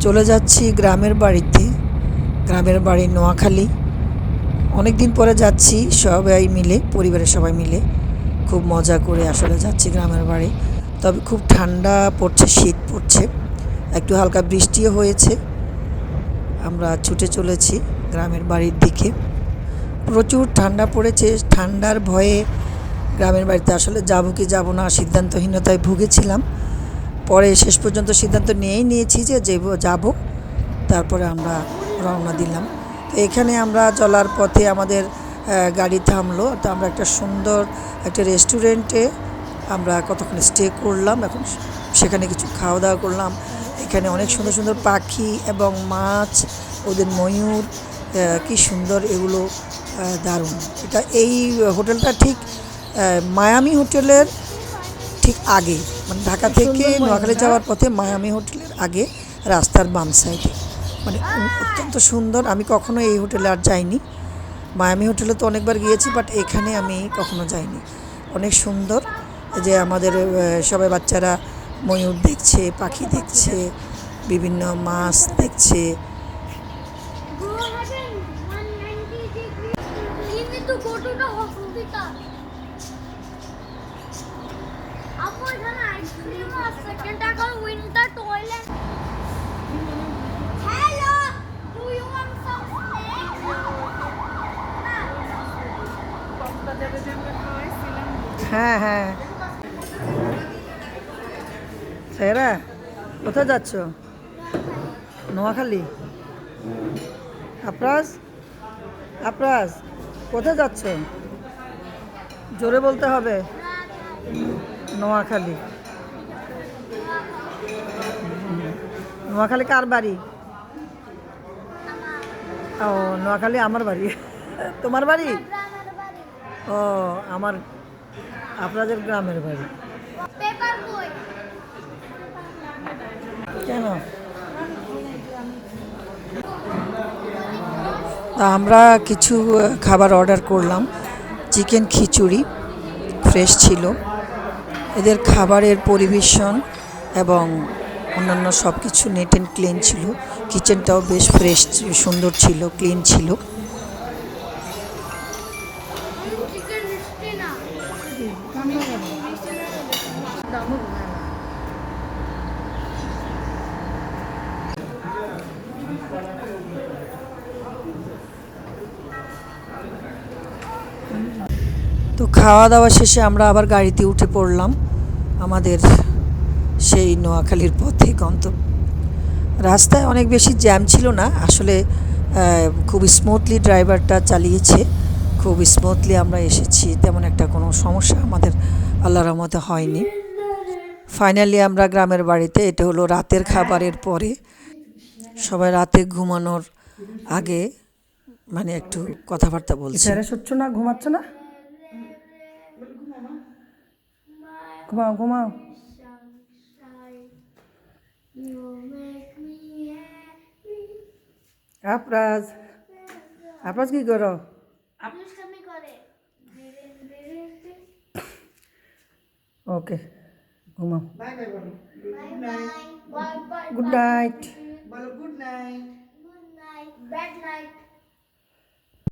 চলে যাচ্ছি গ্রামের বাড়িতে, গ্রামের বাড়ি নোয়াখালী। অনেক দিন পরে যাচ্ছি সবাই মিলে, পরিবারের সবাই মিলে। খুব মজা করে আসলে যাচ্ছি গ্রামের বাড়ি। তবে খুব ঠান্ডা পড়ছে, শীত পড়ছে। একটু হালকা বৃষ্টিও হয়েছে। আমরা ছুটে চলেছি গ্রামের বাড়ির দিকে। প্রচুর ঠান্ডা পড়েছে। ঠান্ডার ভয়ে গ্রামের বাড়িতে আসলে যাব কি যাব না, সিদ্ধান্তহীনতায় ভুগেছিলাম। পরে শেষ পর্যন্ত সিদ্ধান্ত নিয়েই নিয়েছি যে যাব তারপরে আমরা রওনা দিলাম। তো এখানে আমরা চলার পথে আমাদের গাড়ি থামলো। তো আমরা একটা সুন্দর একটা রেস্টুরেন্টে আমরা কতক্ষণ স্টে করলাম। এখন সেখানে কিছু খাওয়া দাওয়া করলাম। এখানে অনেক সুন্দর সুন্দর পাখি এবং মাছ, ওদের ময়ূর কি সুন্দর এগুলো দারুণ। এটা এই হোটেলটা ঠিক মায়ামি হোটেলের ঠিক আগে। মানে ঢাকা থেকে নোয়াখালী যাওয়ার পথে মায়ামি হোটেলের আগে রাস্তার বাম সাইডে। মানে অত্যন্ত সুন্দর। আমি কখনো এই হোটেলে আর যাইনি। মায়ামি হোটেলে তো অনেকবার গিয়েছি বাট এখানে আমি কখনো যাইনি। অনেক সুন্দর। যে আমাদের সবাই বাচ্চারা ময়ূর দেখছে পাখি দেখছে বিভিন্ন মাছ দেখছে। হ্যাঁ হ্যাঁ। কোথায় যাচ্ছ? নোয়াখালী। আপ্রাস আপ্রাস কোথায় যাচ্ছ? জোরে বলতে হবে। নোয়াখালী। নোয়াখালী কার বাড়ি? ও, নোয়াখালী আমার বাড়ি। তোমার বাড়ি? ও, আমার, আপনাদের গ্রামের বাড়ি। কেন? আমরা কিছু খাবার অর্ডার করলাম। চিকেন খিচুড়ি ফ্রেশ ছিল। এদের খাবারের পরিবেশন এবং অন্যান্য সব কিছু নেট অ্যান্ড ক্লিন ছিল। কিচেনটাও বেশ ফ্রেশ সুন্দর ছিল ক্লিন ছিল। চিকেন মিষ্টি তো খাওয়া দাওয়া শেষে আমরা আবার গাড়িতে উঠে পড়লাম আমাদের সেই নোয়াখালীর পথে গন্তব্য। রাস্তায় অনেক বেশি জ্যাম ছিল না, আসলে খুব স্মুথলি ড্রাইভারটা চালিয়েছে, খুব স্মুথলি আমরা এসেছি, তেমন একটা কোনো সমস্যা আমাদের আল্লাহর রহমতে হয়নি। ফাইনালি আমরা গ্রামের বাড়িতে, এটা হলো রাতের খাবারের পরে, সবাই রাতে ঘুমানোর আগে মানে একটু কথাবার্তা বলছি। না, ঘুমাচ্ছ না? ঘুমাও ঘুমাও. আপরাজ আপরাজ কি করো ওকে ঘুমাও bye bye good night good night bad night